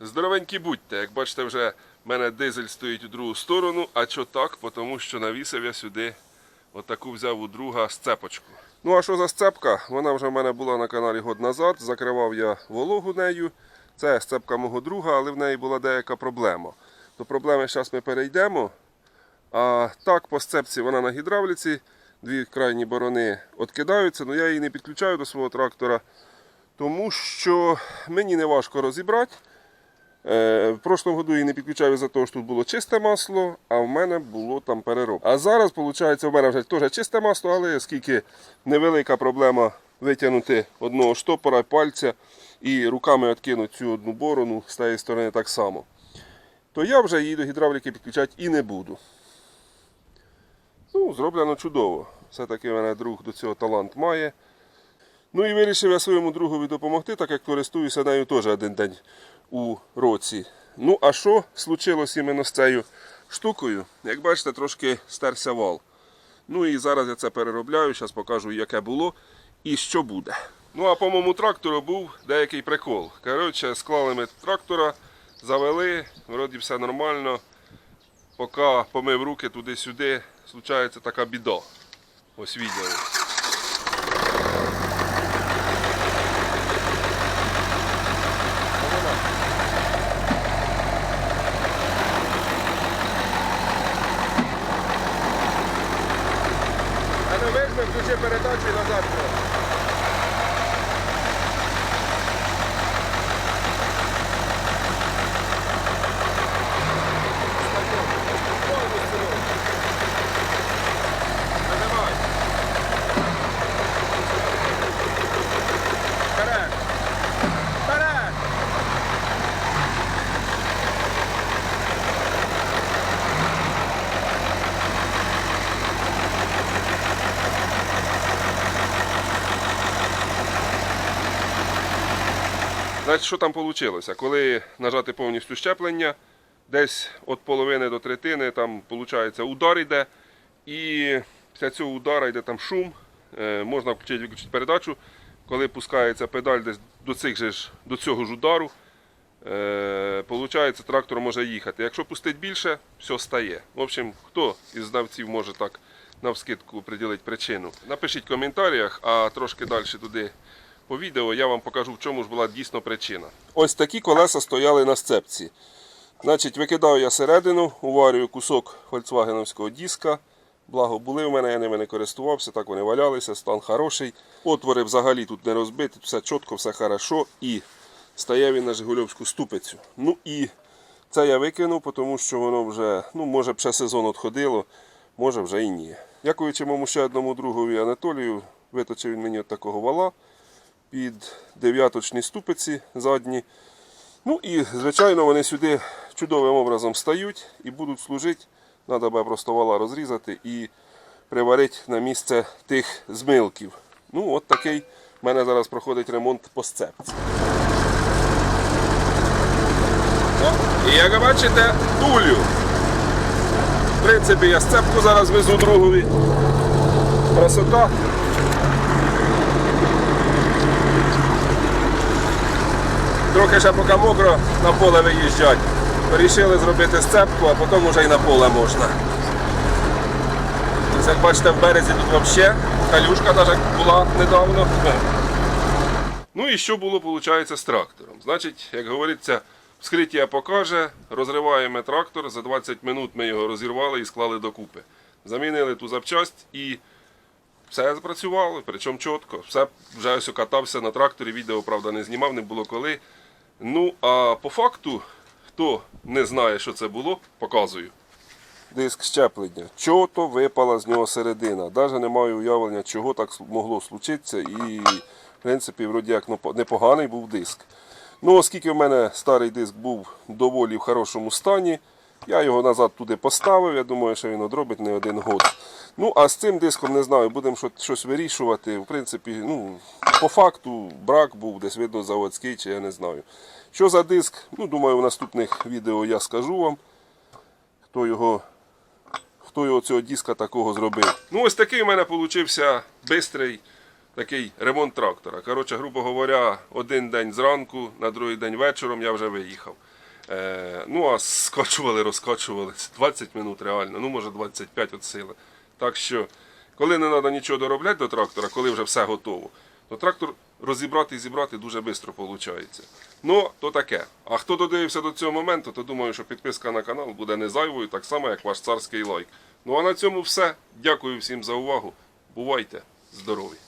Здоровенькі будьте, як бачите, вже в мене дизель стоїть у другу сторону. А що так? Тому що навісив я сюди отаку взяв у друга сцепочку. Ну а що за сцепка? Вона вже в мене була на каналі год назад. Закривав я вологу нею. Це сцепка мого друга, але в неї була деяка проблема. До проблеми зараз ми перейдемо. А так, по сцепці вона на гідравліці. Дві крайні борони відкидаються, але я її не підключаю до свого трактора, тому що мені не важко розібрати. Е, В прошлому году її не підключав із-за того, що тут було чисте масло, а в мене було там перероб. А зараз, виходить, в мене вже теж чисте масло, але оскільки невелика проблема витягнути одного штопора, пальця і руками відкинути цю одну борону з тієї сторони так само, то я вже її до гідравліки підключати і не буду. Ну, зроблено чудово. Все-таки мене друг до цього талант має. Ну і вирішив я своєму другові допомогти, так як користуюся нею теж один день у році. Ну, а що случилось іменно з цією штукою? Як бачите, трошки стерся вал. Ну і зараз я це переробляю, зараз покажу, яке було і що буде. Ну а по моєму трактору був деякий прикол. Коротше, склали ми трактора, завели, вроді все нормально. Поки помив руки туди-сюди, случається така біда. Ось відео. Візьми, включи передачу і назад. Значить, що там вийшло? Коли нажати повністю щеплення, десь від половини до третини там виходить удар йде, і після цього удара йде там шум, е, можна включити виключити передачу. Коли пускається педаль десь до, цих же ж, до цього ж удару, е, трактор може їхати. Якщо пустить більше, все стає. В общем, хто із знавців може так навскидку приділити причину? Напишіть в коментарях, а трошки далі туди по відео я вам покажу, в чому ж була дійсно причина. Ось такі колеса стояли на сцепці. Значить, викидаю я середину, уварюю кусок фольксвагеновського диска. Благо були в мене, я ними не користувався, так вони валялися, стан хороший. Отвори взагалі тут не розбиті, все чітко, все хорошо. І стає він на Жигульовську ступицю. Ну і це я викинув, тому що воно вже, ну, може, б ще сезон відходило, може вже і ні. Дякуючи моєму ще одному другові Анатолію, виточив він мені от такого вала під дев'яточні ступиці задні. Ну і, звичайно, вони сюди чудовим образом стають і будуть служити. Треба буде просто вала розрізати і приварити на місце тих змилків. Ну, от такий в мене зараз проходить ремонт по сцепці. І як бачите, тулю. В принципі, я сцепку зараз везу другові. Красота. Трохи ще поки мокро на поле виїжджать. Вирішили зробити сцепку, а потім вже й на поле можна. Ось Як бачите, в березі тут взагалі калюшка навіть була недавно. Ну і що було, виходить, з трактором? Значить, як говориться, вскриття покаже, розриваємо трактор, за 20 минут ми його розірвали і склали докупи. Замінили ту запчасть і все запрацювало, причому чітко. Все вже ось катався на тракторі, відео, правда, не знімав, не було коли. Ну, а по факту, хто не знає, що це було, показую. Диск щеплення. Чого то випала з нього середина. Навіть не маю уявлення, чого так могло случитися. І, в принципі, вроді як непоганий був диск. Ну, оскільки в мене старий диск був доволі в хорошому стані, я його назад туди поставив. Я думаю, що він одробить не один год. Ну, а з цим диском не знаю, будемо що- щось вирішувати. В принципі, ну, по факту брак був десь видно заводський, чи я не знаю. Що за диск? Ну, думаю, в наступних відео я скажу вам, хто його, хто його цього диска такого зробив. Ну, ось такий у мене вийшов бистрий такий ремонт трактора. Коротше, грубо говоря, один день зранку, на другий день вечором я вже виїхав. Е, ну а скачували, розкачували 20 минут реально, ну може 25 від сили. Так що, коли не треба нічого доробляти до трактора, коли вже все готово, то трактор розібрати і зібрати дуже швидко виходить. Ну, то таке. А хто додивився до цього моменту, то думаю, що підписка на канал буде не зайвою, так само, як ваш царський лайк. Ну а на цьому все. Дякую всім за увагу. Бувайте здорові!